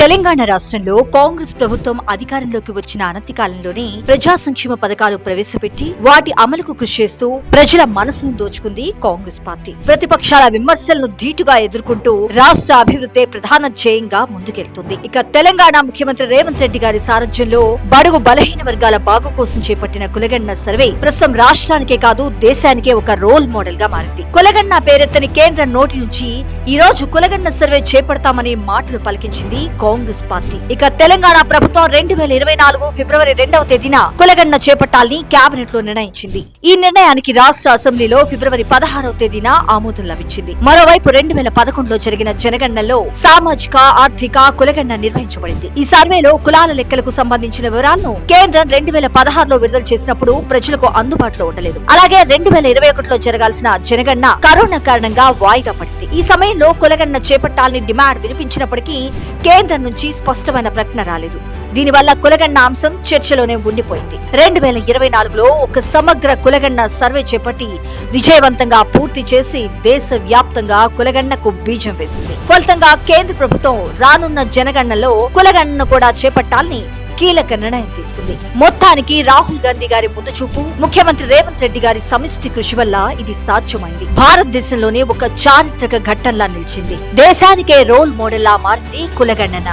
తెలంగాణ రాష్ట్రంలో కాంగ్రెస్ ప్రభుత్వం అధికారంలోకి వచ్చిన అనతి కాలంలోనే ప్రజా సంక్షేమ పథకాలు ప్రవేశపెట్టి వాటి అమలుకు కృషి చేస్తూ ప్రజల మనసును దోచుకుంది కాంగ్రెస్ పార్టీ. ప్రతిపక్షాల విమర్శలను ధీటుగా ఎదుర్కొంటూ రాష్ట్ర అభివృద్ధి ప్రధాన ధ్యేయంగా ముందుకెళ్తుంది. ఇక తెలంగాణ ముఖ్యమంత్రి రేవంత్ రెడ్డి గారి సారథ్యంలో బడుగు బలహీన వర్గాల బాగు కోసం చేపట్టిన కులగన్న సర్వే ప్రస్తుతం రాష్ట్రానికే కాదు దేశానికే ఒక రోల్ మోడల్గా మారింది. కులగన్న పేరెత్తని కేంద్ర నోటి నుంచి ఈ రోజు కులగన్న సర్వే చేపడతామనే మాటలు పలికించింది కాంగ్రెస్ పార్టీ. ఇక తెలంగాణ ప్రభుత్వం రెండు వేల ఇరవై నాలుగు ఫిబ్రవరి రెండవ తేదీన కులగన్న చేపట్టాలని కేబినెట్లో నిర్ణయించింది. ఈ నిర్ణయానికి రాష్ట్ర అసెంబ్లీలో ఫిబ్రవరి పదహారవ తేదీన ఆమోదం లభించింది. మరోవైపు రెండు వేల పదకొండులో జరిగిన జనగణనలో సామాజిక ఆర్థిక కులగణన నిర్వహించబడింది. ఈ సర్వేలో కులాల లెక్కలకు సంబంధించిన వివరాలను కేంద్రం రెండు వేల పదహారులో విడుదల చేసినప్పుడు ప్రజలకు అందుబాటులో ఉండలేదు. అలాగే రెండు వేల ఇరవై ఒకటిలో జరగాల్సిన జనగణన కరోనా కారణంగా వాయిదా పడింది. ఈ సమయంలో కులగణన చేపట్టాలని డిమాండ్ వినిపించినప్పటికీ కేంద్రం నుంచి స్పష్టమైన ప్రకటన రాలేదు. దీనివల్ల కులగన్న అంశం చర్చలోనే ఉండిపోయింది. రెండు వేల ఇరవై నాలుగులో ఒక సమగ్ర కులగన్న సర్వే చేపట్టి విజయవంతంగా పూర్తి చేసి దేశ వ్యాప్తంగా కులగన్నకు బీజం వేసింది. ఫలితంగా కేంద్ర ప్రభుత్వం రానున్న జనగణనలో కులగణను కూడా చేపట్టాలని కీలక నిర్ణయం తీసుకుంది. మొత్తానికి రాహుల్ గాంధీ గారి ముందు చూపు ముఖ్యమంత్రి రేవంత్ రెడ్డి గారి సమిష్టి కృషి వల్ల ఇది సాధ్యమైంది. భారతదేశంలోనే ఒక చారిత్రక ఘట్టంలా నిలిచింది. దేశానికే రోల్ మోడల్ లా మారింది కులగణన.